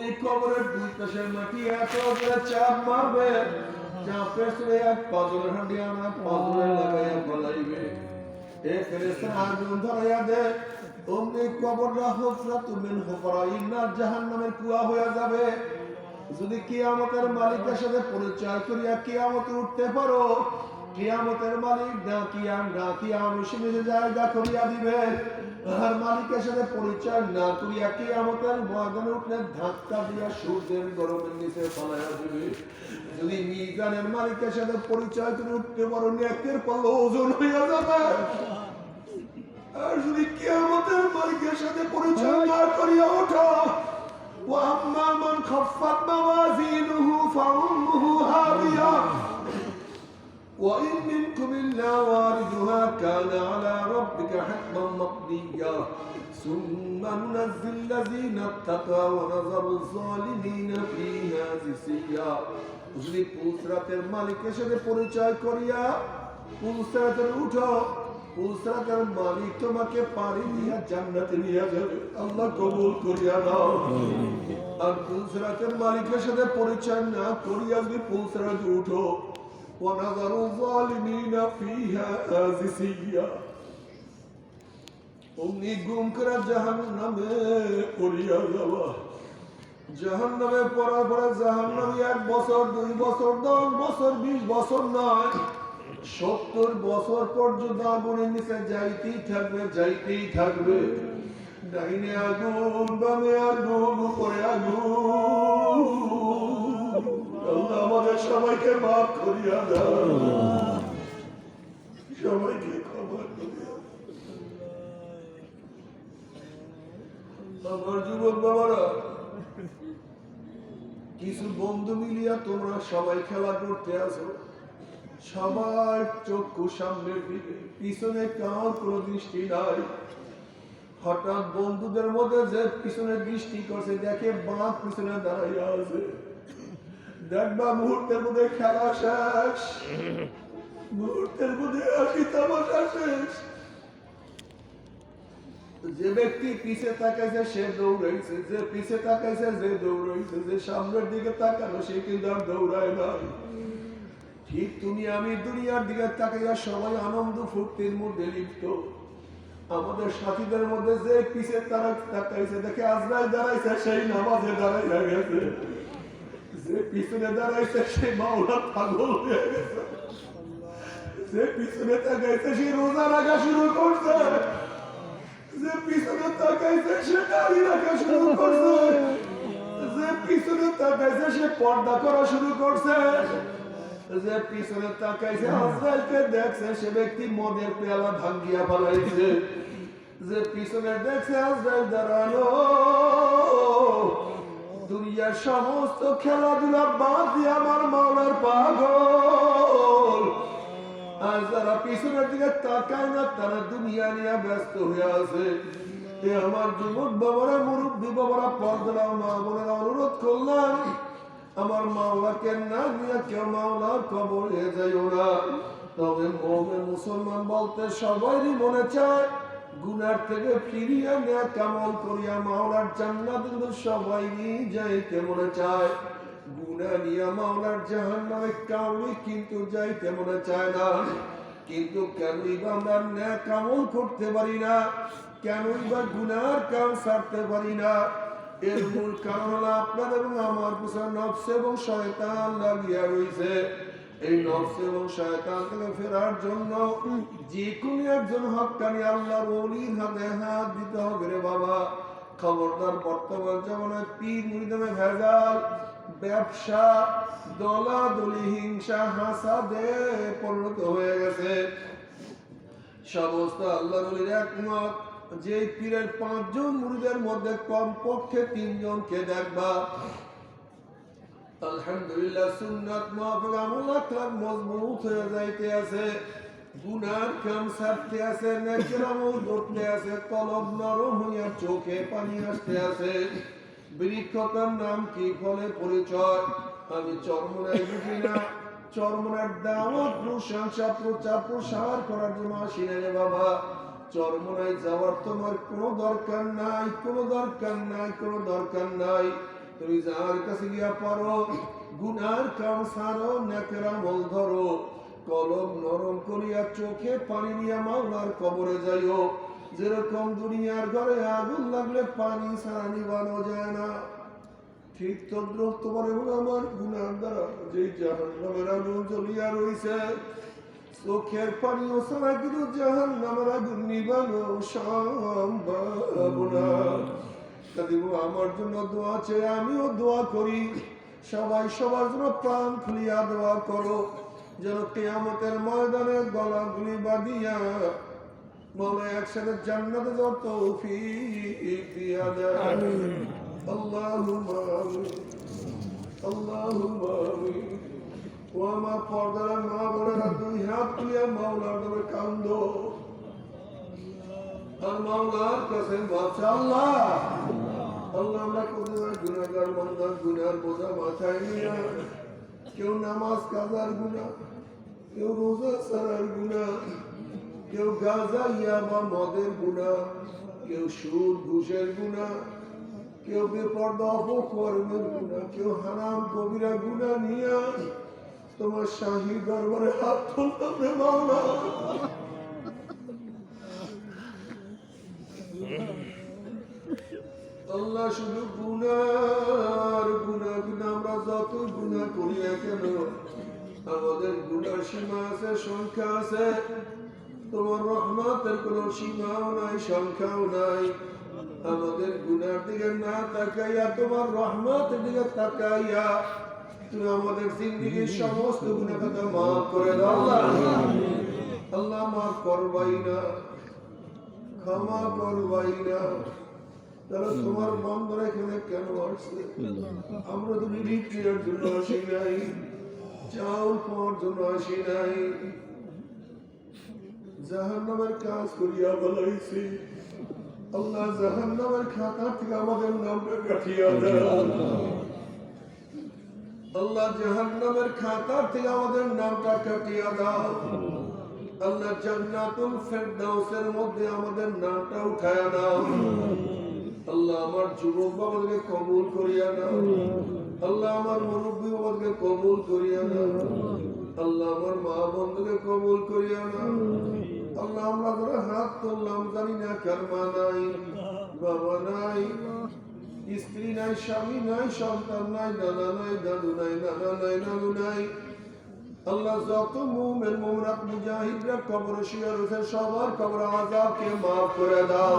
অমনি কবরের দুই পাশের মাটি এত করে চাপ মারবে এক আনা পাজরে লাগাইয়া বলাইবে এ ফেরেস্তা আগুন ধরাইয়া দে। অমনি ইন্নার কুয়া যাবে। যদি কিয়ামতের মালিকের সাথে পরিচয় করিয়া কিয়ামতে উঠতে পারো কিয়ামতের মালিক ডাকিয়া ডাকিয়া মিশে মিশে জায়গা করিয়া দিবে। আর মালিকের সাথে পরিচয় না করিয়া কিয়ামতের ময়দানে উঠলে ধাক্কা দিয়া সূর্যের গরমের নিচে ফলাইয়া দিবে। যদি মিজানের মালিকের সাথে পরিচয় করে উঠতে পারো পাল্লা ওজন হইয়া যাবে। আর যদি কিয়ামতের মালিকের সাথে পরিচয় না করিয়া ওঠো وإن منكم إلا واردها كان على ربك حتما مقضيا ثم ننزل الذين اتقوا ونذر الظالمين فيها جثيا যদি পুলসরাতের মালিকের সাথে পরিচয় করিয়া পুলসরাতের উঠো পুলসরাতের মালিক তোমাকে পারি দিয়া জান্নাতে নিয়ে যাবে আল্লাহ কবুল করিয়া দাও আর পুলসরাতের মালিকের সাথে পরিচয় না করিয়া যদি পুলসরাতে উঠো ونظر الظالمين فيها آزسيا অমনি গুম করে জাহান নামে পড়িয়া যাওয়া জাহান নামে পড়ার পরে জাহান নামে এক বছর দুই বছর দশ বছর বিশ বছর নয় সত্তর বছর পর্যন্ত আগুনের নিচে যাইতেই থাকবে যাইতেই থাকবে ডাইনে আগুন বামে আগুন উপরে আগুন আল্লাহ আমাদের সবাইকে মাফ করিয়া দাও। সবাইকে ক্ষমা করিয়া আমার যুবক বাবারা, কিছু বন্ধু মিলিয়া তোমরা সবাই খেলা করতে আসো। সবার চক্ষু সামনের দিকে পিছনে কার কোনো দৃষ্টি নাই। হঠাৎ বন্ধুদের মধ্যে যে পিছনে দৃষ্টি করছে, দেখে বাঁক পিছনে দাঁড়াইয়া আছে। দেখবা, মুহূর্তের মধ্যে খেলা শেষ। মুহূর্তের মধ্যে আসি তামাশা শেষ। যে ব্যক্তি পিছে তাকাইছে, সে দৌড়াইছে। যে পিছে তাকাইছে, যে দৌড়াইছে। যে সামনের দিকে তাকানো সে কিন্তু আর দৌড়ায় নাই। ঠিক তুমি আমি দুনিয়ার দিকে তাকাইয়া সবাই আনন্দ ফুর্তির মধ্যে লিপ্ত। আমাদের সাথীদের মধ্যে যে পিছে তারা তাকাইছে, দেখে আজরাই দাঁড়াইছে, সেই নামাজে দাঁড়াইয়া গেছে। যে পিছনে দাঁড়াইছে সে মাওলা পাগল যে পিছনে তাকাইছে সে রোজা রাখা শুরু করছে। যে পিছনে তাকাইছে সে দাড়ি রাখা শুরু করছে। যে পিছনে তাকাইছে সে পর্দা করা শুরু করছে। যে পিছনে তাকাইছে আজরাইলকে দেখছে সে ব্যক্তি মদের পেয়ালা ভাঙ্গিয়া ফেলাইছে। যে পিছনে দেখছে আজরাইল দাঁড়ানো দুনিয়ার সমস্ত খেলাধুলা বাদ দিয়ে আমার মাওলার পাগল। আর যারা পিছনের দিকে তাকায় না, তারা দুনিয়া নিয়ে ব্যস্ত হয়ে আছে। আমার যুবক বাবারা, মুরব্বী বাবারা পর্দারাও মা বোনেরা অনুরোধ করলাম, আমার মাওলাকে না নিয়ে কেউ মাওলার কবরে যাইও ওরা তবে মুসলমান বলতে সবারই মনে চায় গুনার থেকে নেয়া কামল করিয়া মাওলার জান্নাত মনে চায়। গুনা নিয়া মাওলার কাউরি কিন্তু চায় না। কিন্তু কেনই বা আমরা ন্যায় কামল করতে পারি না, কেনই বা গুনার কাম সারতে পারি না। এর মূল কারণ হলো আপনার এবং আমার পিছনে নফস এবং শয়তান লাগিয়া রয়েছে এই নফস এবং শয়তান থেকে ফেরার জন্য যে কোনো একজন হকানি আল্লাহর হাতে হাত দিতে হবে রে বাবা। খবরদার বর্তমান জামানায় পীর মুরিদামে ভেজাল, ব্যবসা, দলাদলি, হিংসা, হাসাদে পরিণত হয়ে গেছে। সমস্ত একমত যে পীরের পাঁচজন মুরিদের মধ্যে কমপক্ষে তিনজনকে দেখবা। আলহামদুলিল্লাহ সুন্নাত মাহফিল আমল আখলাক মজবুত হয়ে যাইতে আছে। গুনার কাম ছাড়তে আছে, নেকের আমল ধরতে আছে কলব নরম হইয়া চোখে পানি আসতে আছে। বৃক্ষতার নাম কি ফলে পরিচয়? আমি চরমনায় বুঝি না। চরমনার দাওয়াত, প্রশংসা, প্রচার, প্রসার করার জন্য আসি না রে বাবা। চরমনায় যাওয়ার তোমার কোনো দরকার নাই, কোনো দরকার নাই, কোনো দরকার নাই। তুমি যার কাছে গিয়া গুনার কাম সারো মল ধরো, কলম নরম করিয়া চোখে পানি নিয়া মাওলার কবরে যাইও। যেরকম দুনিয়ার ঘরে আগুন লাগলে পানি ছাড়া নিবানো যায় না। ঠিক তদ্রুপ তোমার এবং আমার গুনার দ্বারা নামের আগুন জ্বলিয়া রইছে, চোখের পানিও ছাড়া কিন্তু জাহান নামের আগুন নিবানো আমার জন্য দোয়া চেয়ে আমিও দোয়া করি। সবাই সবার জন্য প্রাণ খুলিয়া দোয়া করো। যেন কেয়ামতের ময়দানে গলাগুলি বাঁধিয়া মনে একসাথে জান্নাতে যাওয়ার তৌফিক দিয়া দেয়। ও আমার পর্দার মা বোনেরা দুই হাত তুলিয়া মাওলার নামে কান্দো। কেউ নামাজ কেউ কেউ গাঁজা মদের গুনাহ, কেউ সুদ, ঘুষের গুনাহ, কেউ বেপর্দা গুনাহ, কেউ হারাম, কবিরা গুনাহ নিয়ে তোমার শাহী দরবারে হাত মাওলা আল্লাহ শুধু গুনার গুনা গুনা আমরা যত গুনাহ করি কেন, আমাদের গুনার সীমা আছে, সংখ্যা আছে। তোমার রহমতের কোনো সীমাও নাই, সংখ্যাও নাই। আমাদের গুনার দিকে না তাকাইয়া, তোমার রহমতের দিকে তাকাইয়া তুমি আমাদের জিন্দিগির সমস্ত গুণা কথা মাফ করে দাও। আল্লাহ মাফ করবাই না, ক্ষমা করবাই না। তাহলে তোমার বন্ধরা এখানে কেন আসছে? আমরা তো রিলিফ দেওয়ার জন্য আসি নাই। চাউল পাওয়ার জন্য আসি নাই। জাহান্নামের কাজ করিয়া বলাইছি। আল্লাহ জাহান্নামের খাতা থেকে আমাদের নামটা কাটিয়া দাও আল্লাহ জাহান্নামের খাতার থেকে আমাদের নামটা কাটিয়া দাও। আল্লাহ জান্নাতুল ফেরদাউসের মধ্যে আমাদের নামটা উঠায়া দাও। আল্লাহ আমার যুবক কবুল করিয়া আল্লাহ আমার মুরব্বী কবুল করিয়া আল্লাহ আমার মা বন্ধুকে কবুল করিয়া আল্লাহ, আমরা যারা হাত তুললাম, জানি না কার মা নাই, বাবা নাই, স্ত্রী নাই, স্বামী নাই, সন্তান নাই, দাদা নাই, দাদু নাই, নানা নাই, নানু নাই। আল্লাহ, যত মুমের মুমরাত মুজাহিদরা কবরে শুয়ে রয়েছে, সবার কবর আজাবকে মাফ করে দাও।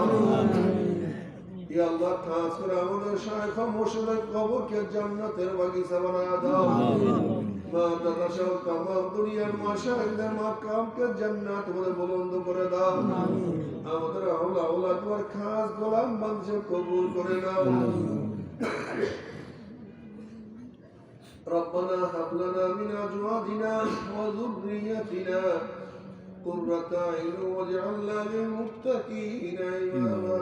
ইয়া আল্লাহ খাস করে আমাদের শায়খ মুর্শিদের কবরকে জান্নাতের বাগিচা বানায় দাও মা দাদা সহ তামাম দুনিয়ার মাশাইখদের মাকামকে জান্নাত বলে বুলন্দ করে দাও আমাদের আওলা আওলা তোমার খাস গোলাম বাঞ্ছে কবুল করে নাও ربنا هب لنا من ازواجنا وذريتنا قرة اعين واجعلنا للمتقين اماما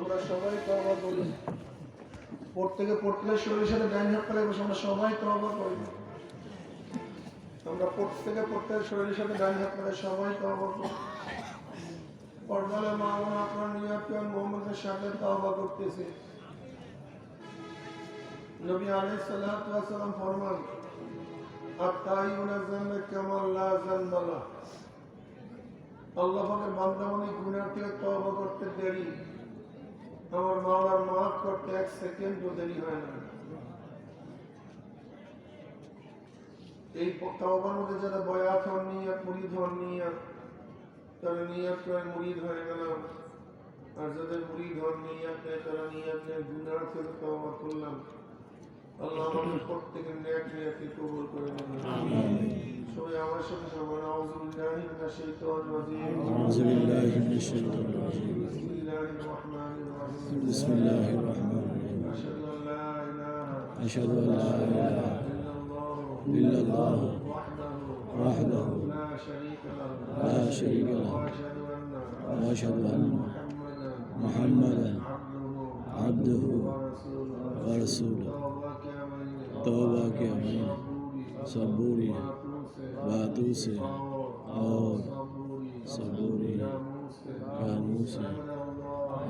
তোমরা সবাই তো আবার করি। এটা বাকি দেন আমরা সবাই তো আবার করি প্রত্যেকে প্রত্যেকের শরীরের সাথে ডাইন হাত বসে আমরা সবাই তো আবার করি। আমরা প্রত্যেকে প্রত্যেকের শরীরের সাথে ডাইন হাত করে সবাই তো আবার পর্দালে মা বোন আপনার নিয়াপিয়ান মোহাম্মদের সাথে তাওবা করতেছে। নবী আলাইহিস সালাতু ওয়াস সালাম ফরমান, আত্তাইউনা যামবে কামাল লা যামবালা আল্লাহ পাকের বান্দা মানে গুনাহ থেকে তওবা করতে দেরি। আমার মাওলার মাফ করতে এক সেকেন্ড দেরি হয় না। এই তাওবার মধ্যে যারা বয়াত হন নিয়া মুরিদ হন নিয়া তারা নিয়াত প্রায় মুরিদ হয়ে গেল আর যাদের মুরিদ হন নিয়াত নেয় তারা নিয়াত নেয় গুনার থেকে তাওবা করলাম। আল্লাহ আমাদের প্রত্যেকের ন্যাক নিয়াকে কবুল করে সবাই আমার সাথে সবার আউযুবিল্লাহি মিনাশ শাইতানির রাজিম। আউযুবিল্লাহি মিনাশ শাইতানির রাজিম। বিসমিল্লাহির রহমানির بسم الله الرحمن الرحيم. أشهد أن لا إله إلا الله وحده لا شريك له. وأشهد أن محمدا عبده ورسوله. توبة کے صبوري باتوسي أو صبوري اور और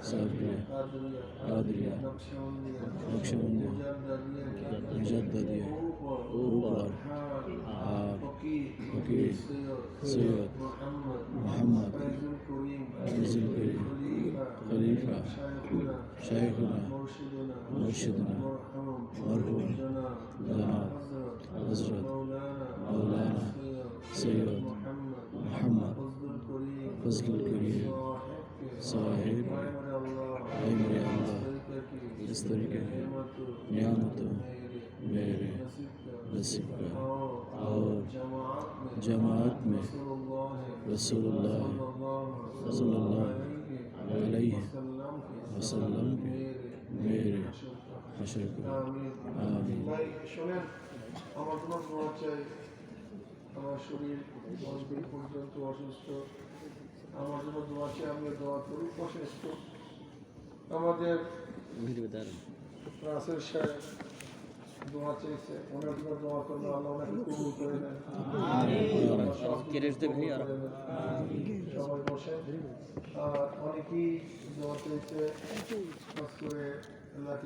سابقة قادرية نقشبندية مجددية أوروبا عاب فقير سيد محمد عز الكريم خليفة شيخنا مرشدنا مرحوم جناب حضرة مولانا سيد محمد فضل الكريم صاحب عمر اللہ، اس طریقے نعمت میرے نصیب کا اور جماعت میں رسول اللہ صلی اللہ علیہ وسلم کے میرے حشر کا آمین আমার শরীর অনেকদিন পর্যন্ত অসুস্থ। আমার জন্য দোয়া চাই আমি দোয়া করি অসুস্থ আমাদের রাসেল সাহেব দোয়া চাইছে ওনার জন্য দোয়া করলে আল্লাহ ওনাকে কবুল করে নেন। সবাই বসে। আর অনেকেই দোয়া খাস করে